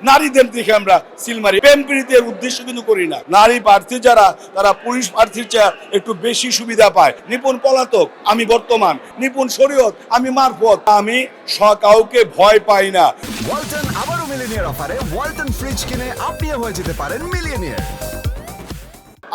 নারীদের দিকে আমরা সিল মারি। প্রেম প্রীতির উদ্দেশ্য কিন্তু করি না। নারী প্রার্থী যারা, তারা পুরুষ প্রার্থীর চেয়ে একটু বেশি সুবিধা পায়। নিপুণ পলাতক, আমি বর্তমান। নিপুণ শরীয়ত, আমি মারফত। আমি কাউকে ভয় পাই না। ওয়ালটন আবারও মিলিনিয়ার অফারে ওয়ালটন ফ্রিজ কিনে আপনিও হয়ে যেতে পারেন মিলিয়নিয়ার।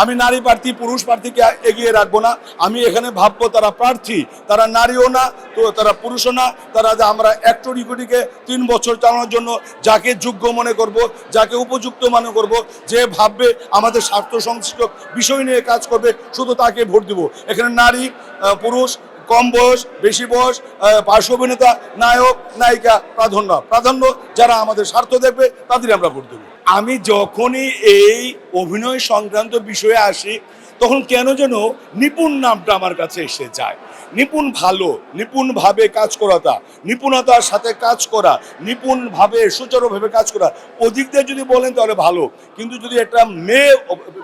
আমি নারী প্রার্থী, পুরুষ প্রার্থীকে এগিয়ে রাখব না। আমি এখানে ভাববো তারা প্রার্থী, তারা নারীও না, তো তারা পুরুষও না। তারা যে আমরা একটা রিকোটিকে তিন বছর চালানোর জন্য যাকে যোগ্য মনে করব, যাকে উপযুক্ত মনে করব, যে ভাববে আমাদের স্বার্থ সংশ্লিষ্ট বিষয় নিয়ে কাজ করবে, শুধু তাকে ভোট দিব। এখানে নারী পুরুষ, কম বয়স, বেশি বয়স পার্শ্ব অভিনেতা, নায়ক, নায়িকা, প্রাধান্য প্রাধান্য যারা আমাদের স্বার্থ দেখবে তাদের আমরা ভোট দেবো। আমি যখনই এই অভিনয় সংক্রান্ত বিষয়ে আসি, তখন কেন যেন নিপুণ নামটা আমার কাছে এসে যায়। নিপুণ ভালো নিপুণভাবে কাজ করাটা, নিপুণতার সাথে কাজ করা নিপুণভাবে সুচারুভাবে কাজ করা, অধিক দিয়ে যদি বলেন তাহলে ভালো। কিন্তু যদি একটা মেয়ে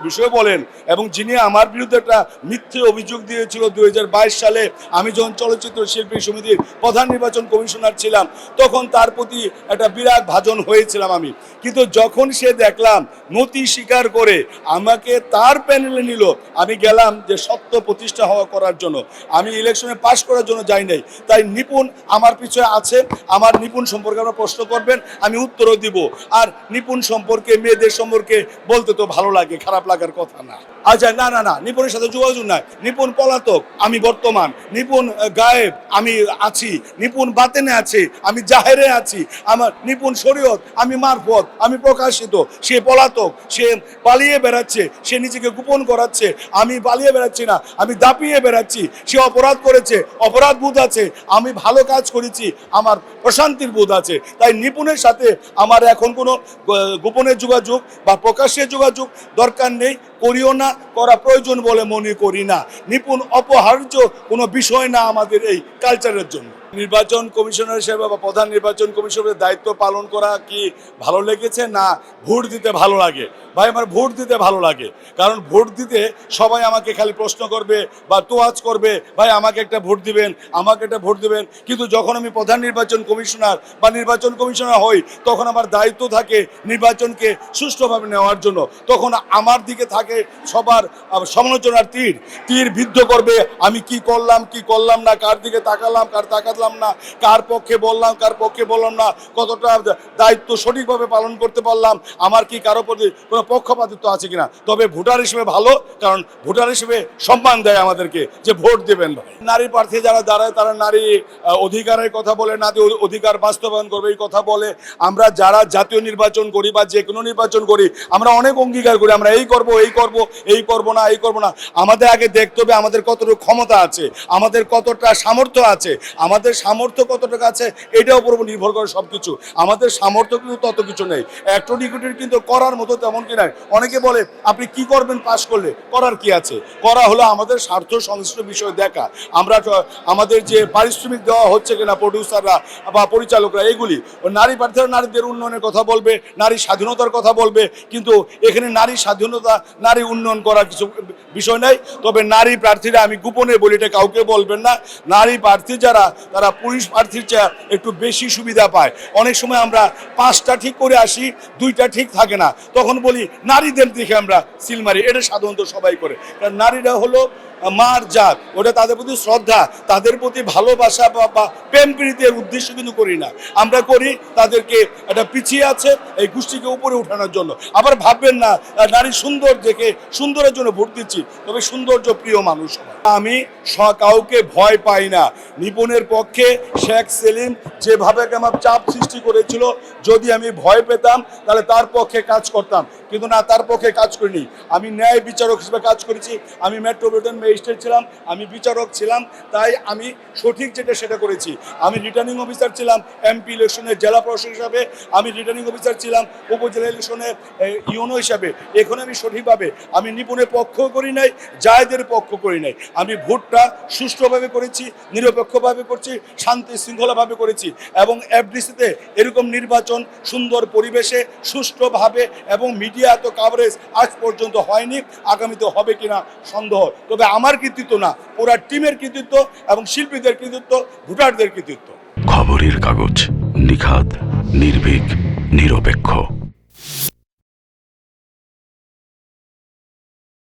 বিষয়ে বলেন এবং যিনি আমার বিরুদ্ধে একটা মিথ্যে অভিযোগ দিয়েছিল দু হাজার বাইশ সালে, আমি যখন চলচ্চিত্র শিল্পী সমিতির প্রধান নির্বাচন কমিশনার ছিলাম, তখন তার প্রতি একটা বিরাট ভাজন হয়েছিলাম আমি। কিন্তু যখন সে দেখলাম, নতি স্বীকার করে আমাকে তার প্যানেলে নিল। আমি গেলাম যে সত্য প্রতিষ্ঠা হওয়া করার জন্য। আমি ইলেকশনে পাশ করার জন্য যাই নাই। তাই নিপুণ আমার পিছনে আছে। আমার নিপুণ সম্পর্কে আপনারা প্রশ্ন করবেন, আমি উত্তরও দিব। আর নিপুণ সম্পর্কে, মেয়েদের সম্পর্কে বলতে তো ভালো লাগে, খারাপ লাগার কথা না। আচ্ছা না না না, নিপুণের সাথে যোগাযোগ নাই। নিপুণ পলাতক, আমি বর্তমান। নিপুণ গায়েব, আমি আছি। নিপুণ বাতেনে আছি, আমি জাহেরে আছি। আমার নিপুণ শরীয়ত, আমি মারফত, আমি প্রকাশিত। সে পলাতক, সে পালিয়ে বেড়াচ্ছে, সে নিজেকে গোপন করাচ্ছে, আমি পালিয়ে বেড়াচ্ছি না, আমি দাপিয়ে বেড়াচ্ছি, সে অপরাধ করেছে, অপরাধ বোধ আছে, আমি ভালো কাজ করেছি, আমার প্রশান্তির বোধ আছে। তাই নিপুণের সাথে আমার এখন কোনো গোপনের যোগাযোগ বা প্রকাশ্যের যোগাযোগ দরকার নেই, করিও না, করা প্রয়োজন বলে মনে করি না। নিপুণ অপহার্য কোনো বিষয় না আমাদের এই কালচারের জন্য। নির্বাচন কমিশনার হিসেবে বা প্রধান নির্বাচন কমিশনের দায়িত্ব পালন করা কি ভালো লেগেছে না ভোট দিতে ভালো লাগে? ভাই, আমার ভোট দিতে ভালো লাগে। কারণ ভোট দিতে সবাই আমাকে খালি প্রশ্ন করবে বা তোয়াজ করবে, ভাই, আমাকে একটা ভোট দিবেন, আমাকে একটা ভোট দিবেন। কিন্তু যখন আমি প্রধান নির্বাচন কমিশনার বা নির্বাচন কমিশনার হই, তখন আমার দায়িত্ব থাকে নির্বাচনকে সুষ্ঠুভাবে নেওয়ার জন্য। তখন আমার দিকে থাকে সবার সমালোচনার তীর। তীর বিদ্ধ করবে, আমি কি করলাম কি করলাম না, কার দিকে তাকালাম, কার তাকালাম না, কার পক্ষে বললাম, কার পক্ষে বললাম না, কতটা দায়িত্ব সঠিকভাবে পালন করতে পারলাম, আমার কি কারও প্রতি কোনো পক্ষপাতিত্ব আছে কিনা? তবে ভোটার হিসেবে ভালো, কারণ ভোটার হিসেবে সম্মান দেয় আমাদেরকে যে ভোট দেবেন নারী প্রার্থী যারা দাঁড়ায়, তারা নারী অধিকারের কথা বলে, নারী অধিকার বাস্তবায়ন করবে এই কথা বলে। আমরা যারা জাতীয় নির্বাচন করি বা যে কোনো নির্বাচন করি, আমরা অনেক অঙ্গীকার করি, আমরা এই করব এই করব এই করব না, এই করব না। আমাদের আগে দেখতে হবে আমাদের কতটুকু ক্ষমতা আছে, আমাদের কতটা সামর্থ্য আছে, আমাদের সামর্থ্য কত টাকা আছে, এটার উপর নির্ভর করে সব কিছু আমাদের সামর্থ্য কিন্তু তত কিছু নেই। একটা ডিগ্রিটির কিন্তু করার মতো তেমন কি নাই। অনেকে বলে, আপনি কি করবেন পাশ করলে? করার কি আছে? করা হলো আমাদের স্বার্থ সংশ্লিষ্ট বিষয় দেখা। আমরা আমাদের যে পারিশ্রমিক দেওয়া হচ্ছে কিনা প্রডিউসাররা বা পরিচালকরা, এগুলি নারী প্রার্থীরা নারীদের উন্নয়নের কথা বলবে, নারী স্বাধীনতার কথা বলবে, কিন্তু এখানে নারী স্বাধীনতা, নারী উন্নয়ন করার কিছু বিষয় নাই। তবে নারী প্রার্থীরা, আমি গোপনে বলি, এটা কাউকে বলবেন না। নারী প্রার্থী যারা তারা পুলিশ প্রার্থীর চেয়ে একটু বেশি সুবিধা পায়। অনেক সময় আমরা পাঁচটা ঠিক করে আসি, দুইটা ঠিক থাকে না। তখন বলি, নারীদের দিকে আমরা সিল মারি। এটা সাধারণত সবাই করে। কারণ নারীরা হলো মার জাত, ওটা তাদের প্রতি শ্রদ্ধা, তাদের প্রতি ভালোবাসা বা প্রেম প্রীতির উদ্দেশ্য কিন্তু করি না। আমরা করি তাদেরকে একটা পিছিয়ে আছে এই গোষ্ঠীকে উপরে উঠানোর জন্য। আবার ভাববেন না নারী সুন্দর দেখে সুন্দরের জন্য ভোট দিচ্ছি, তবে সৌন্দর্য প্রিয় মানুষ আমি কাউকে ভয় পাই না। নিপুণের পক্ষে শেখ সেলিম যেভাবে আমার চাপ সৃষ্টি করেছিল, যদি আমি ভয় পেতাম, তাহলে তার পক্ষে কাজ করতাম। কিন্তু না, তার পক্ষে কাজ করিনি। আমি ন্যায় বিচারক হিসেবে কাজ করেছি, আমি মেট্রোপলিটন ম্যাজিস্ট্রেট ছিলাম, আমি বিচারক ছিলাম, তাই আমি সঠিক যেটা সেটা করেছি। আমি রিটার্নিং অফিসার ছিলাম এমপি ইলেকশনে জেলা প্রশাসক হিসাবে, আমি রিটার্নিং অফিসার ছিলাম, উপজেলা ইলেকশনে ইউনো হিসাবে। এখন আমি সঠিকভাবে, আমি নিপুণের পক্ষ করি নাই, জায়দের পক্ষ করি নাই। আমি ভোটটা সুষ্ঠুভাবে করেছি, নিরপেক্ষভাবে করছি, শান্তি শৃঙ্খলাভাবে করেছি এবং এফডিসিতে এরকম নির্বাচন সুন্দর পরিবেশে, সুষ্ঠুভাবে এবং মিডিয়া এত কাভারেজ আজ পর্যন্ত হয়নি, আগামীতে হবে কিনা সন্দেহ। তবে আমার কৃতিত্ব না, পুরা টিমের কৃতিত্ব এবং শিল্পীদের কৃতিত্ব, ভোটারদের কৃতিত্ব। খবরের কাগজ নিখাত নির্ভীক, নিরপেক্ষ।